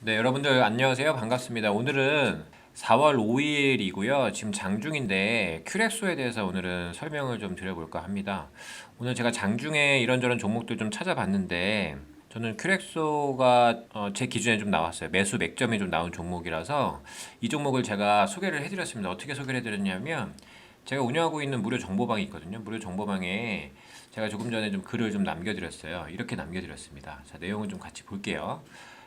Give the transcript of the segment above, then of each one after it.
네, 여러분들 안녕하세요. 반갑습니다. 오늘은 4월 5일이고요. 지금 장중인데 큐렉소에 대해서 오늘은 설명을 좀 드려볼까 합니다. 오늘 제가 장중에 이런저런 종목들 좀 찾아봤는데 저는 큐렉소가 어, 제 기준에 좀 나왔어요. 매수 맥점이 좀 나온 종목이라서 이 종목을 제가 소개를 해드렸습니다. 어떻게 소개를 해드렸냐면 제가 운영하고 있는 무료 정보방이 있거든요. 무료 정보방에 제가 조금 전에 좀 글을 좀 남겨드렸어요. 이렇게 남겨드렸습니다. 자, 내용을 좀 같이 볼게요.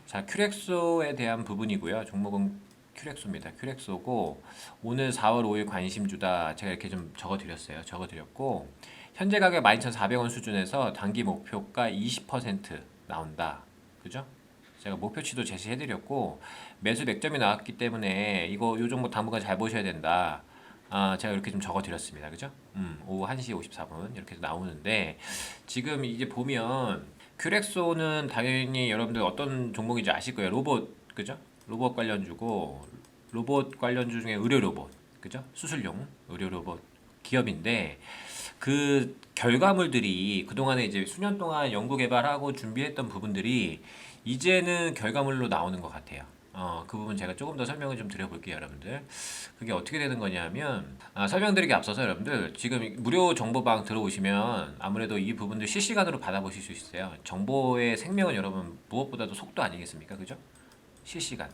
자, 큐렉소에 대한 부분이고요. 종목은 큐렉소입니다. 큐렉소고 오늘 4월 5일 관심주다 제가 이렇게 좀 적어 드렸어요. 적어 드렸고 현재 가격 12,400원 수준에서 단기 목표가 20% 나온다. 그죠? 제가 목표치도 제시해 드렸고 매수 맥점이 나왔기 때문에 이거 요 종목 당분간 잘 보셔야 된다. 아, 제가 이렇게 좀 적어 드렸습니다. 그죠? 음, 오후 1시 54분 이렇게 나오는데 지금 이제 보면 큐렉소는 당연히 여러분들 어떤 종목인지 아실 거예요. 로봇, 그죠? 로봇 관련주고 로봇 관련주 중에 의료 로봇, 그죠? 수술용 의료 로봇 기업인데 그 결과물들이 그동안에 이제 수년 동안 연구 개발하고 준비했던 부분들이 이제는 결과물로 나오는 것 같아요. 어, 그 부분 제가 조금 더 설명을 좀 드려볼게요, 여러분들. 그게 어떻게 되는 거냐면, 아, 설명드리기 앞서서 여러분들, 지금 무료 정보방 들어오시면 아무래도 이 부분들 실시간으로 받아보실 수 있어요. 정보의 생명은 여러분 무엇보다도 속도 아니겠습니까? 그죠? 실시간.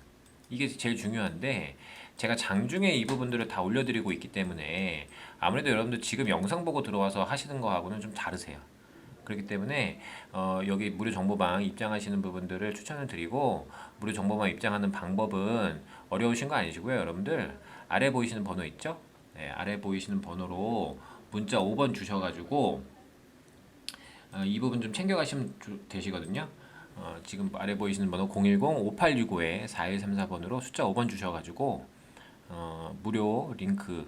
이게 제일 중요한데, 제가 장중에 이 부분들을 다 올려드리고 있기 때문에 아무래도 여러분들 지금 영상 보고 들어와서 하시는 거하고는 좀 다르세요. 그렇기 때문에 어, 여기 무료 정보방 입장하시는 부분들을 추천을 드리고 무료 정보방 입장하는 방법은 어려우신 거 아니시고요, 여러분들 아래 보이시는 번호 있죠? 네, 아래 보이시는 번호로 문자 5번 주셔가지고 어, 이 부분 좀 챙겨가시면 주- 되시거든요. 어, 지금 아래 보이시는 번호 010-5865-4134번으로 숫자 5번 주셔가지고 어, 무료 링크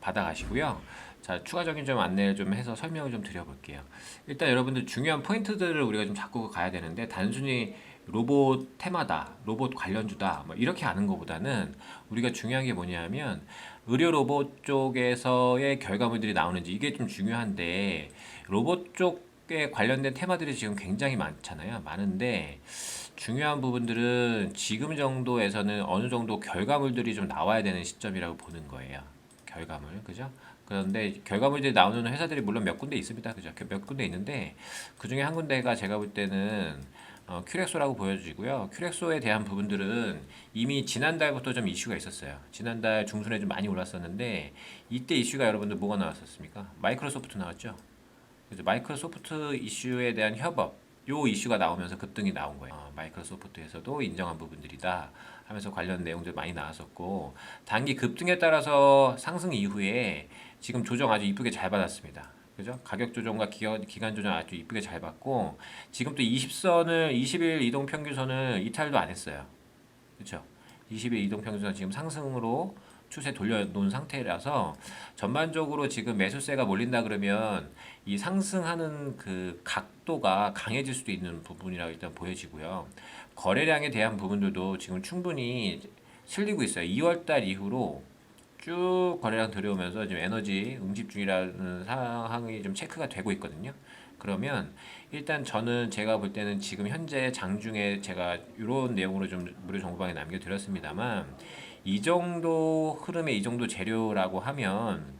받아가시고요. 자, 추가적인 좀 안내를 좀 해서 설명을 좀 드려볼게요. 일단 여러분들 중요한 포인트들을 우리가 좀 잡고 가야 되는데 단순히 로봇 테마다, 로봇 관련주다, 뭐 이렇게 아는 것보다는 우리가 중요한 게 뭐냐면 의료 로봇 쪽에서의 결과물들이 나오는지 이게 좀 중요한데 로봇 쪽에 관련된 테마들이 지금 굉장히 많잖아요. 많은데 중요한 부분들은 지금 정도에서는 어느 정도 결과물들이 좀 나와야 되는 시점이라고 보는 거예요. 결과물, 그죠? 그런데 결과물들이 나오는 회사들이 물론 몇 군데 있습니다. 그죠? 몇 군데 있는데 그 중에 한 군데가 제가 볼 때는 어, 큐렉소라고 보여지고요. 큐렉소에 대한 부분들은 이미 지난달부터 좀 이슈가 있었어요. 지난달 중순에 좀 많이 올랐었는데 이때 이슈가 여러분들 뭐가 나왔었습니까? 마이크로소프트 나왔죠. 그래서 마이크로소프트 이슈에 대한 협업 요 이슈가 나오면서 급등이 나온 거예요. 어, 마이크로소프트에서도 인정한 부분들이다 하면서 관련 내용들 많이 나왔었고 단기 급등에 따라서 상승 이후에 지금 조정 아주 이쁘게 잘 받았습니다. 그죠? 가격 조정과 기간, 조정 아주 이쁘게 잘 받고 지금 또 20선을 20일 이동 평균선을 이탈도 안 했어요. 그렇죠? 20일 이동 평균선 지금 상승으로 추세 돌려놓은 상태라서 전반적으로 지금 매수세가 몰린다 그러면 이 상승하는 그 각도가 강해질 수도 있는 부분이라고 일단 보여지고요. 거래량에 대한 부분들도 지금 충분히 실리고 있어요. 2월달 이후로 쭉 거래량 들어오면서 지금 에너지 응집 중이라는 상황이 좀 체크가 되고 있거든요. 그러면 일단 저는 제가 볼 때는 지금 현재 장중에 제가 이런 내용으로 좀 무료 정보방에 남겨드렸습니다만 이 정도 흐름에 이 정도 재료라고 하면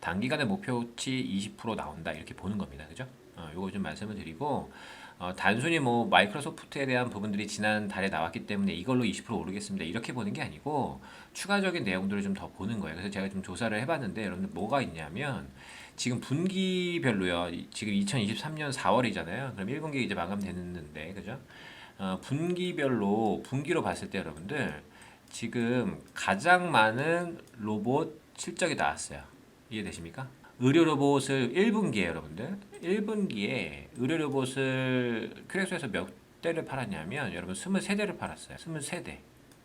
단기간의 목표치 20% 나온다 이렇게 보는 겁니다. 그죠? 어, 요거 좀 말씀을 드리고 어, 단순히 뭐 마이크로소프트에 대한 부분들이 지난 달에 나왔기 때문에 이걸로 20% 오르겠습니다. 이렇게 보는 게 아니고 추가적인 내용들을 좀 더 보는 거예요. 그래서 제가 좀 조사를 해봤는데 여러분들 뭐가 있냐면 지금 분기별로요. 이- 지금 2023년 4월이잖아요. 그럼 1분기 이제 마감됐는데 그죠? 어, 분기별로 분기로 봤을 때 여러분들 지금 가장 많은 로봇 실적이 나왔어요. 이해되십니까? 의료 로봇을 1분기에 여러분들 1분기에 의료 로봇을 큐렉소에서 몇 대를 팔았냐면 여러분 23대를 팔았어요. 23대.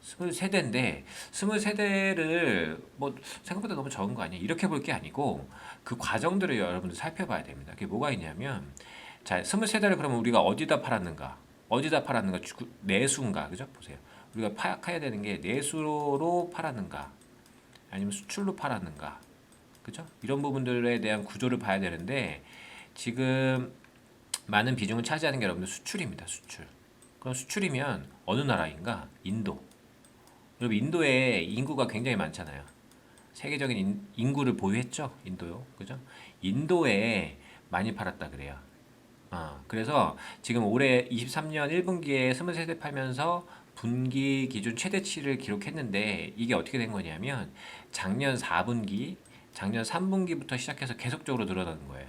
23대인데 23대를 뭐 생각보다 너무 적은 거 아니야? 이렇게 볼 게 아니고 그 과정들을 여러분들 살펴봐야 됩니다. 그게 뭐가 있냐면 자, 23대를 그러면 우리가 어디다 팔았는가? 어디다 팔았는가? 주- 내수인가? 그죠? 보세요. 우리가 파악해야 되는 게 내수로 팔았는가? 아니면 수출로 팔았는가? 그죠? 이런 부분들에 대한 구조를 봐야 되는데 지금 많은 비중을 차지하는 게 여러분들 수출입니다. 수출. 그럼 수출이면 어느 나라인가? 인도. 여러분 인도에 인구가 굉장히 많잖아요. 세계적인 인, 인구를 보유했죠. 인도요. 그죠? 인도에 많이 팔았다 그래요. 아, 그래서 지금 올해 23년 1분기에 23대 팔면서 분기 기준 최대치를 기록했는데 이게 어떻게 된 거냐면 작년 4분기, 작년 3분기부터 시작해서 계속적으로 늘어나는 거예요.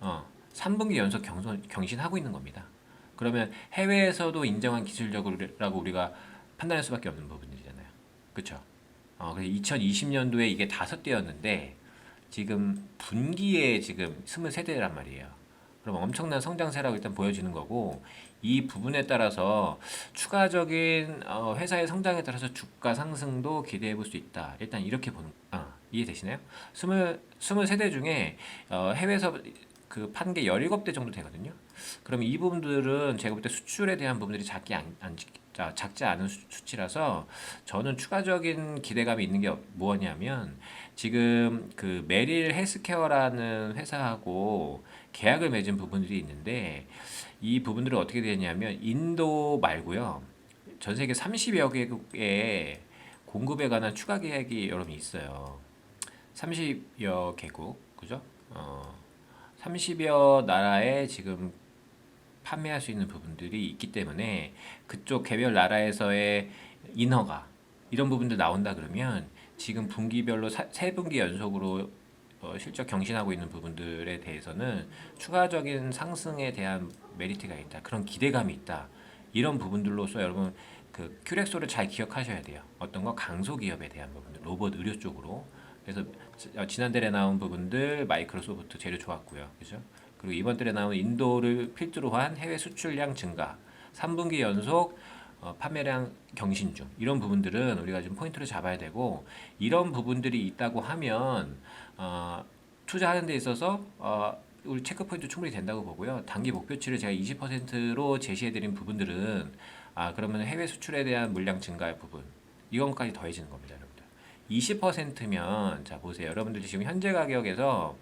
어, 3분기 연속 경선, 경신하고 있는 겁니다. 그러면 해외에서도 인정한 기술력이라고 우리가 판단할 수밖에 없는 부분이잖아요. 그렇죠? 어, 그래서 2020년도에 이게 다섯 대였는데 지금 분기에 지금 23대란 말이에요. 그럼 엄청난 성장세라고 일단 보여지는 거고 이 부분에 따라서 추가적인 어, 회사의 성장에 따라서 주가 상승도 기대해 볼 수 있다. 일단 이렇게 보는 아, 이해되시나요? 20 23대 중에 어, 해외에서 그 판게 17대 정도 되거든요. 그럼 이 부분들은 제가 볼 때 수출에 대한 부분들이 않, 안, 자, 작지 않은 수, 수치라서 저는 추가적인 기대감이 있는 게 뭐냐면 지금 그 메릴 헬스케어라는 회사하고 계약을 맺은 부분들이 있는데 이 부분들은 어떻게 되냐면 인도 말고요. 전 세계 30여 개국에 공급에 관한 추가 계약이 여러분 있어요. 30여 개국, 그죠? 어, 30여 나라에 지금 판매할 수 있는 부분들이 있기 때문에 그쪽 개별 나라에서의 인허가 이런 부분들 나온다 그러면 지금 분기별로 사, 세 분기 연속으로 어, 실적 경신하고 있는 부분들에 대해서는 추가적인 상승에 대한 메리트가 있다. 그런 기대감이 있다. 이런 부분들로서 여러분 그 큐렉소를 잘 기억하셔야 돼요. 어떤 거 강소 기업에 대한 부분들, 로봇 의료 쪽으로. 그래서 지- 지난달에 나온 부분들 마이크로소프트 재료 좋았고요. 그죠? 그리고 이번 달에 나온 인도를 필두로 한 해외 수출량 증가, 3분기 연속 어, 판매량 경신 중 이런 부분들은 우리가 좀 포인트를 잡아야 되고 이런 부분들이 있다고 하면 어, 투자하는 데 있어서 어, 우리 체크 포인트 충분히 된다고 보고요. 단기 목표치를 제가 20%로 제시해드린 부분들은 아 그러면 해외 수출에 대한 물량 증가의 부분 이건까지 더해지는 겁니다, 여러분들. 20%면 자 보세요, 여러분들 지금 현재 가격에서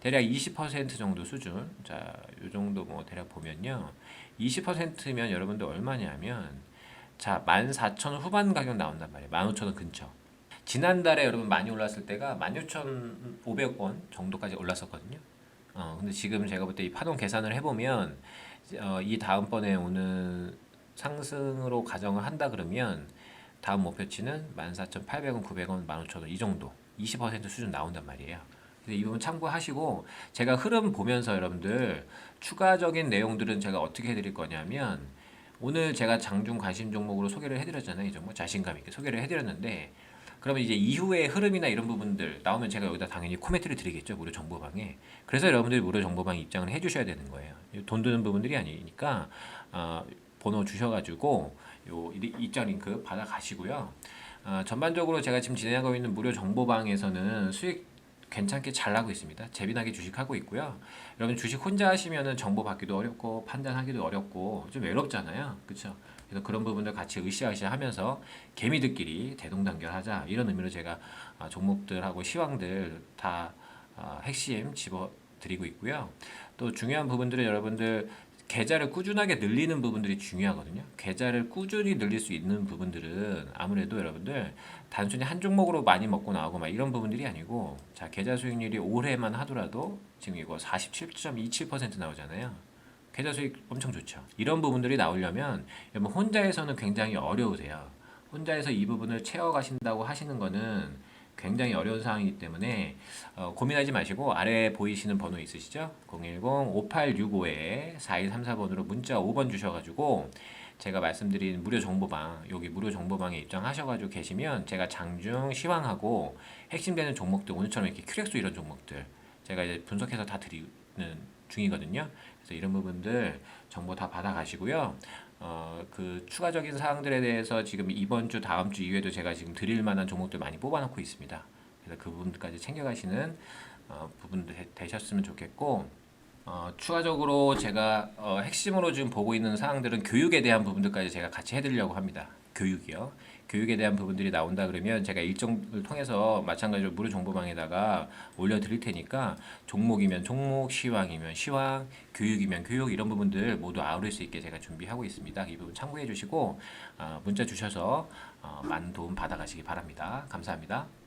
대략 20% 정도 수준, 자, 요 정도 뭐 대략 보면요. 20%면 여러분들 얼마냐면, 자, 14,000원 후반 가격 나온단 말이에요. 15,000원 근처. 지난달에 여러분 많이 올랐을 때가 16,500원 정도까지 올랐었거든요. 어, 근데 지금 제가 볼 때 이 파동 계산을 해보면, 어, 이 다음번에 오는 상승으로 가정을 한다 그러면, 다음 목표치는 14,800원, 900원, 15,000원 이 정도. 20% 수준 나온단 말이에요. 그래서 이 부분 참고하시고 제가 흐름 보면서 여러분들 추가적인 내용들은 제가 어떻게 해드릴 거냐면 오늘 제가 장중 관심 종목으로 소개를 해드렸잖아요. 이 종목 자신감 있게 소개를 해드렸는데 그러면 이제 이후의 흐름이나 이런 부분들 나오면 제가 여기다 당연히 코멘트를 드리겠죠. 무료 정보방에. 그래서 여러분들이 무료 정보방 입장을 해주셔야 되는 거예요. 돈 드는 부분들이 아니니까 어, 번호 주셔가지고 요 이- 입장 링크 받아 가시고요. 어, 전반적으로 제가 지금 진행하고 있는 무료 정보방에서는 수익 괜찮게 잘 나고 있습니다. 재미나게 주식하고 있고요. 여러분 주식 혼자 하시면은 정보 받기도 어렵고 판단하기도 어렵고 좀 외롭잖아요. 그렇죠? 그래서 그런 부분들 같이 으쌰으쌰 하면서 개미들끼리 대동단결하자 이런 의미로 제가 아, 종목들하고 시황들 다 아, 핵심 집어 드리고 있고요. 또 중요한 부분들은 여러분들 계좌를 꾸준하게 늘리는 부분들이 중요하거든요. 계좌를 꾸준히 늘릴 수 있는 부분들은 아무래도 여러분들 단순히 한 종목으로 많이 먹고 나오고 막 이런 부분들이 아니고 자 계좌 수익률이 올해만 하더라도 지금 이거 47.27% 나오잖아요. 계좌 수익 엄청 좋죠. 이런 부분들이 나오려면 여러분 혼자에서는 굉장히 어려우세요. 혼자에서 이 부분을 채워가신다고 하시는 거는 굉장히 어려운 상황이기 때문에 어, 고민하지 마시고 아래 보이시는 번호 있으시죠? 010-5865-4134번으로 문자 5번 주셔가지고 제가 말씀드린 무료 정보방 여기 무료 정보방에 입장하셔가지고 계시면 제가 장중 시황하고 핵심되는 종목들 오늘처럼 이렇게 큐렉스 이런 종목들 제가 이제 분석해서 다 드리는 중이거든요. 그래서 이런 부분들 정보 다 받아가시고요. 어, 그 추가적인 사항들에 대해서 지금 이번 주 다음 주 이후에도 제가 지금 드릴 만한 종목들 많이 뽑아놓고 있습니다. 그래서 그 부분까지 챙겨가시는 어, 부분도 되- 되셨으면 좋겠고 어, 추가적으로 제가 어, 핵심으로 지금 보고 있는 사항들은 교육에 대한 부분들까지 제가 같이 해드리려고 합니다. 교육이요. 교육에 대한 부분들이 나온다 그러면 제가 일정을 통해서 마찬가지로 무료 정보방에다가 올려 드릴 테니까 종목이면 종목, 시황이면 시황, 교육이면 교육 이런 부분들 모두 아우를 수 있게 제가 준비하고 있습니다. 이 부분 참고해 주시고 어, 문자 주셔서 어, 많은 도움 받아가시기 바랍니다. 감사합니다.